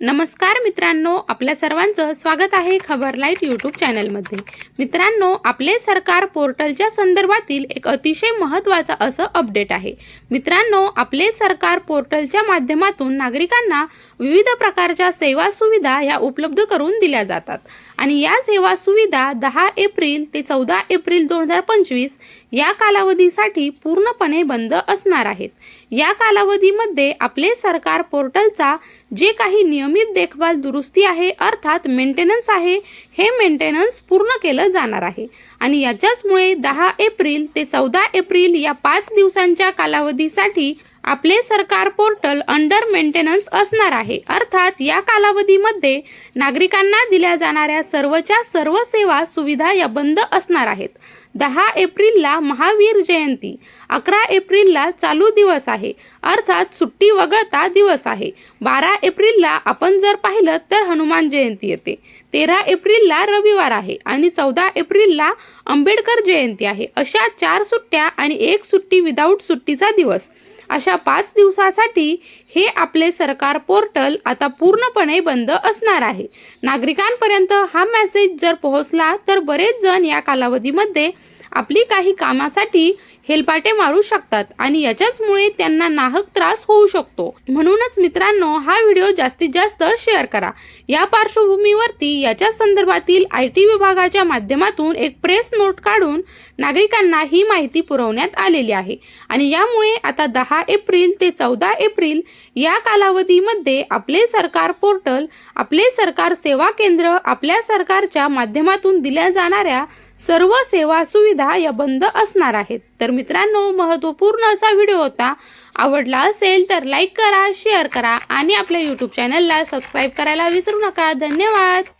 नमस्कार मित्रांनो आपल्या सर्वांचं स्वागत आहे खबर लाइट यूट्यूब चॅनलमध्ये. मित्रांनो आपले सरकार पोर्टलच्या संदर्भातील एक अतिशय महत्त्वाचं असं अपडेट आहे. मित्रांनो आपले सरकार पोर्टलच्या माध्यमातून नागरिकांना विविध प्रकारच्या सेवा सुविधा ह्या उपलब्ध करून दिल्या जातात. आणि या सेवा सुविधा दहा एप्रिल ते चौदा एप्रिल दोन हजार पंचवीस या कालावधीसाठी पूर्णपणे बंद असणार आहेत. या कालावधीमध्ये आपले सरकार पोर्टलचा जे काही नियमित देखभाल दुरुस्ती आहे अर्थात मेंटेनन्स आहे हे मेंटेनन्स पूर्ण केलं जाणार आहे. आणि याच्याचमुळे दहा एप्रिल ते चौदा एप्रिल या पाच दिवसांच्या कालावधीसाठी आपले सरकार पोर्टल अंडर मेंटेनन्स असणार आहे. अर्थात या कालावधीमध्ये नागरिकांना दिल्या जाणाऱ्या सर्वच्या सर्व सेवा सुविधा या बंद असणार आहेत. दहा एप्रिलला महावीर जयंती अकरा एप्रिलला चालू दिवस आहे. अर्थात सुट्टी वगळता दिवस आहे. बारा एप्रिलला आपण जर पाहिलं तर हनुमान जयंती येते. तेरा एप्रिलला रविवार आहे आणि चौदा एप्रिलला आंबेडकर जयंती आहे. अशा चार सुट्ट्या आणि एक सुट्टी विदाऊट सुट्टीचा दिवस. अशा पाच दिवसासाठी हे आपले सरकार पोर्टल आता पूर्णपणे बंद असणार आहे. नागरिकांपर्यंत हा मेसेज जर पोहोचला तर बरेच जण या कालावधीमध्ये आपली काही कामासाठी हेलपाटे मारू शकतात आणि याच्याचमुळे त्यांना नाहक त्रास होऊ शकतो. म्हणूनच मित्रांनो हा व्हिडिओ जास्तीत जास्त शेअर करा. या पार्श्वभूमीवरती याच्या संदर्भातील आय टी विभागाच्या माध्यमातून एक प्रेस नोट काढून नागरिकांना ही माहिती पुरवण्यात आलेली आहे. आणि यामुळे आता दहा एप्रिल ते चौदा एप्रिल या कालावधीमध्ये आपले सरकार पोर्टल आपले सरकार सेवा केंद्र आपल्या सरकारच्या माध्यमातून दिल्या जाणाऱ्या सर्व सेवा सुविधा या बंद असणार आहेत. तर मित्रांनो महत्त्वपूर्ण असा व्हिडिओ होता. आवडला असेल तर लाईक करा शेअर करा आणि आपल्या यूट्यूब चॅनलला सबस्क्राईब करायला विसरू नका. धन्यवाद!